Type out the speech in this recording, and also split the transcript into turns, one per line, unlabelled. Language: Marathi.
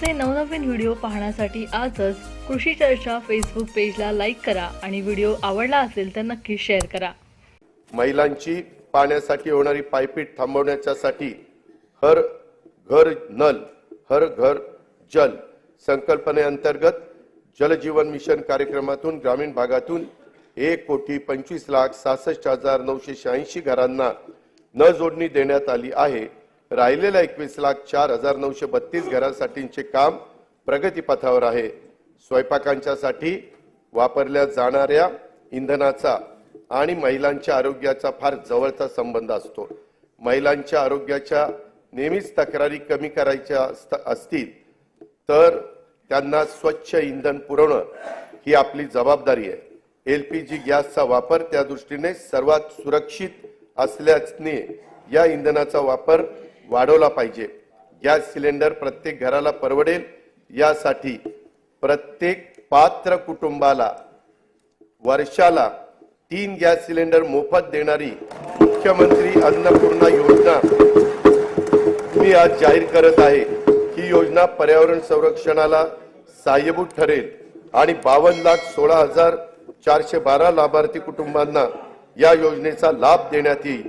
आमचे नवनवीन व्हिडिओ पाहण्यासाठी आजच कृषी चर्चा फेसबुक पेजला लाईक करा आणि व्हिडिओ आवडला असेल तर नक्की शेअर करा.
महिलांची पाण्यासाठी होणारी पायपीट थांबवण्याच्यासाठी हर घर नल हर घर जल संकल्पनेअंतर्गत जलजीवन मिशन कार्यक्रमातून ग्रामीण भागातून एक कोटी पंचवीस लाख सहासष्ट हजार नऊशे शहाऐंशी घरांना न जोडणी देण्यात आली आहे. राहिलेल्या एकवीस लाख चार हजार नऊशे बत्तीस घरांसाठीचे काम प्रगतीपथावर आहे. स्वयंपाकांच्यासाठी वापरल्या जाणाऱ्या इंधनाचा आणि महिलांच्या आरोग्याचा फार जवळचा संबंध असतो. महिलांच्या आरोग्याच्या नेहमीच तक्रारी कमी करायच्या असत- असतील तर त्यांना स्वच्छ इंधन पुरवणं ही आपली जबाबदारी आहे. एल पी जी गॅसचा वापर त्या दृष्टीने सर्वात सुरक्षित असल्याने या इंधनाचा वापर वाढवला पाहिजे. गॅस सिलेंडर प्रत्येक घराला परवडेल. यासाठी प्रत्येक पात्र कुटुंबाला वर्षाला तीन गॅस सिलेंडर मोफत देणारी मुख्यमंत्री अन्नपूर्णा योजना मी आज जाहीर करत आहे. ही योजना पर्यावरण संरक्षणाला सहाय्यभूत ठरेल आणि बावन्न लाख सोळा हजार चारशे बारा लाभार्थी कुटुंबांना या योजनेचा लाभ देण्यात येईल.